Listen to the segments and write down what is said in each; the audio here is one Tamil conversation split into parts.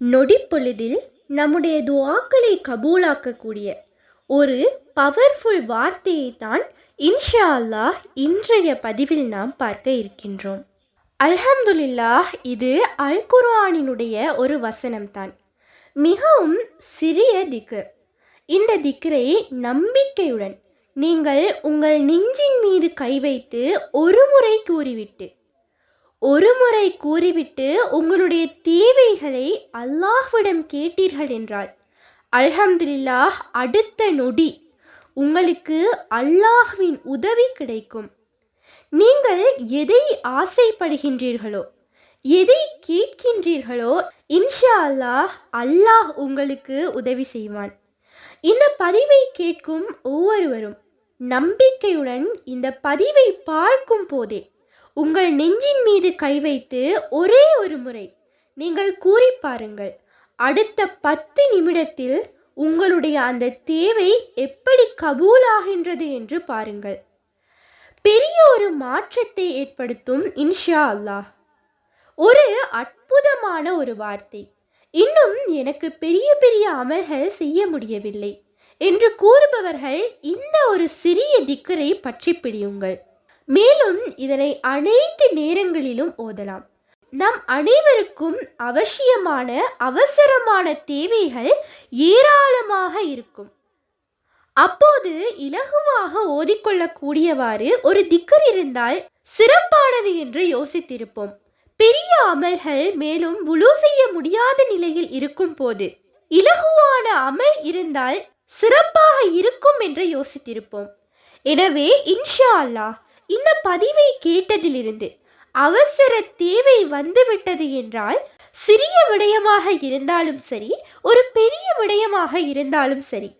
நொடிப்பொழுதில் நம்முடைய துவாக்களை கபூலாக்கக்கூடிய ஒரு பவர்ஃபுல் வார்த்தையை தான் இன்ஷா அல்லாஹ் இன்றைய பதிவில் நாம் பார்க்க இருக்கின்றோம். அல்ஹம்துலில்லாஹ் இது அல் குர்ஆனினுடைய ஒரு வசனம்தான். மிகவும் சிறிய திக்ர். இந்த திக்ரை நம்பிக்கையுடன் நீங்கள் உங்கள் நெஞ்சின் மீது கை வைத்து ஒரு முறை கூறிவிட்டு ஒரு முறை கூறிவிட்டு உங்களுடைய தேவைகளை அல்லாஹ்விடம் கேட்டீர்கள் என்றால் அல்ஹம்துலில்லாஹ் அடுத்த நொடி உங்களுக்கு அல்லாஹ்வின் உதவி கிடைக்கும். நீங்கள் எதை ஆசைப்படுகின்றீர்களோ எதை கேட்கின்றீர்களோ இன்ஷா அல்லாஹ் அல்லாஹ் உங்களுக்கு உதவி செய்வான். இந்த பதிவை கேட்கும் ஒவ்வொருவரும் நம்பிக்கையுடன் இந்த பதிவை பார்க்கும் போதே உங்கள் நெஞ்சின் மீது கை வைத்து ஒரே ஒரு முறை நீங்கள் கூறி பாருங்கள் அடுத்த பத்து நிமிடத்தில் உங்களுடைய அந்த தேவை எப்படி கபூலாகின்றது என்று பாருங்கள். பெரிய ஒரு மாற்றத்தை ஏற்படுத்தும் இன்ஷா அல்லாஹ். ஒரு அற்புதமான ஒரு வார்த்தை. இன்னும் எனக்கு பெரிய பெரிய அமல்கள் செய்ய முடியவில்லை என்று கூறுபவர்கள் இந்த ஒரு சிறிய திக்கரை பற்றி பிடியுங்கள். மேலும் இதனை அனைத்து நேரங்களிலும் ஓதலாம். நம் அனைவருக்கும் அவசியமான அவசரமான தேவைகள் ஏராளமாக இருக்கும். அப்போது இலகுவாக ஓதிக்கொள்ளக்கூடியவாறு ஒரு திக்கர் இருந்தால் சிறப்பானது என்று யோசித்திருப்போம். பெரிய அமல்கள் மேலும் முழு செய்ய முடியாத நிலையில் இருக்கும் போது இலகுவான அமல் இருந்தால் சிறப்பாக இருக்கும் என்று யோசித்திருப்போம். எனவே இன்ஷா அல்லாஹ் இந்த பதிவை கேட்டதிலிருந்து அவசர தேவை வந்துவிட்டது என்றால் சிறிய விடயமாக இருந்தாலும் சரி ஒரு பெரிய விடயமாக இருந்தாலும் சரி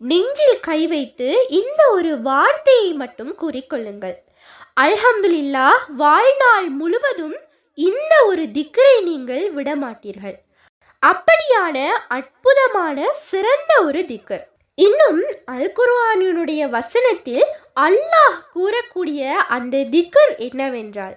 நெஞ்சில் கை வைத்து இந்த ஒரு வார்த்தையை மட்டும் கூறிக்கொள்ளுங்கள் அல்ஹம்துலில்லா வாழ்நாள் முழுவதும் இந்த ஒரு திக்கரை நீங்கள் விடமாட்டீர்கள். அப்படியான அற்புதமான சிறந்த ஒரு திக்கர் இன்னும் அல் குர்ஆனினுடைய வசனத்தில் அல்லாஹ் கூறக்கூடிய அந்த திக்கர் என்னவென்றால்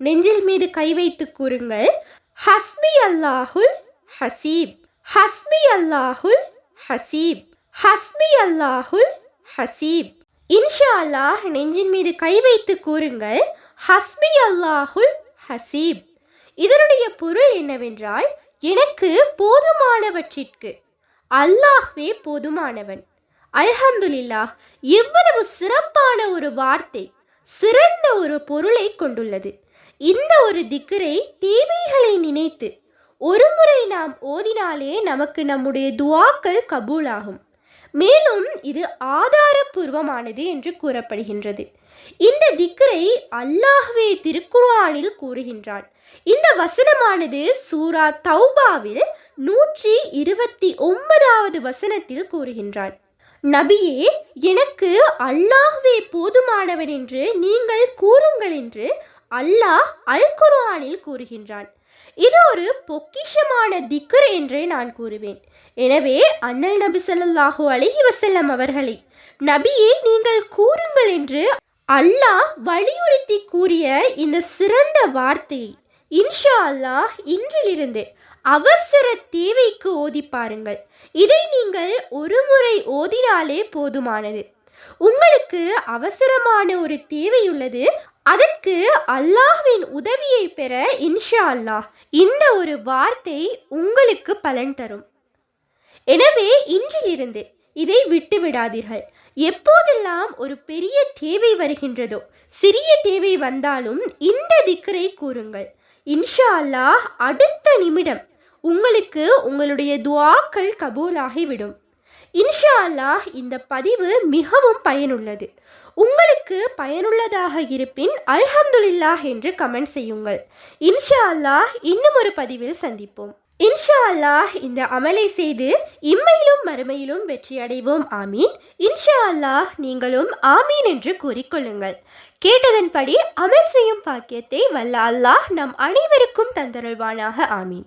நெஞ்சில் மீது கை வைத்து கூறுங்கள் ஹஸ்பி அல்லாஹுல் ஹசீப் ஹஸ்பி அல்லாஹுல் ஹசீப் ஹஸ்பி அல்லாஹுல் ஹசீப் இன்ஷா அல்லாஹ் நெஞ்சின் மீது கை வைத்து கூறுங்கள் ஹஸ்பி அல்லாஹுல் ஹசீப் இதனுடைய பொருள் என்னவென்றால் எனக்கு போதுமானவற்றிற்கு அல்லாஹ்வே போதுமானவன். அல்ஹம்துல்லா எவ்வளவு சிறப்பான ஒரு வார்த்தை சிறந்த ஒரு பொருளை கொண்டுள்ளது. இந்த ஒரு திக்கரை தேவைகளை நினைத்து ஒரு முறை நாம் ஓதினாலே நமக்கு நம்முடைய துவாக்கள் கபூலாகும். மேலும் இது ஆதாரபூர்வமானது என்று கூறப்படுகின்றது. இந்த திக்கரை அல்லாஹ்வே திருக்குர்ஆனில் கூறுகின்றான். இந்த வசனமானது சூரா தௌபாவில் நூற்றி இருபத்தி ஒன்பதாவது வசனத்தில் கூறுகின்றான் நபியே எனக்கு அல்லாஹ்வே போதுமானவன் என்று நீங்கள் கூறுங்கள் என்று அல்லாஹ் அல் குர்ஆனில் கூறுகின்றான். இது ஒரு பொக்கிஷமான திக்கர் என்றே நான் கூறுவேன். எனவே அண்ணல் நபி ஸல்லல்லாஹு அலஹி வசல்லம் அவர்களை நபியே நீங்கள் கூறுங்கள் என்று அல்லாஹ் வலியுறுத்தி கூறிய இந்த சிறந்த வார்த்தையை இன்ஷா அல்லாஹ் இன்றிலிருந்து அவசர தேவைக்கு ஓதி பாருங்கள். இதை நீங்கள் ஒரு முறை ஓதினாலே போதுமானது. உங்களுக்கு அவசரமான ஒரு தேவை உள்ளது அதற்கு அல்லாஹ்வின் உதவியை பெற இன்ஷா அல்லாஹ் இந்த ஒரு வார்த்தை உங்களுக்கு பலன் தரும். எனவே இன்றிலிருந்து இதை விட்டு விடாதீர்கள். எப்போதெல்லாம் ஒரு பெரிய தேவை வருகின்றதோ சிறிய தேவை வந்தாலும் இந்த திக்கரை கூறுங்கள். இன்ஷா அல்லாஹ் அடுத்த நிமிடம் உங்களுக்கு உங்களுடைய துவாக்கள் கபூலாகிவிடும். இன்ஷா அல்லாஹ் இந்த பதிவு மிகவும் பயனுள்ளது. உங்களுக்கு பயனுள்ளதாக இருப்பின் அல்ஹம்துலில்லாஹ் என்று கமெண்ட் செய்யுங்கள். இன்ஷா அல்லாஹ் இன்னும் ஒரு பதிவில் சந்திப்போம். இன்ஷா அல்லாஹ் இந்த அமலை செய்து இம்மையிலும் மறுமையிலும் வெற்றியடைவோம். ஆமீன். இன்ஷா அல்லாஹ் நீங்களும் ஆமீன் என்று கூறிக்கொள்ளுங்கள். கேட்டதன்படி அமல் செய்யும் பாக்கியத்தை வல்ல அல்லாஹ் நம் அனைவருக்கும் தந்தருள்வானாக. ஆமீன்.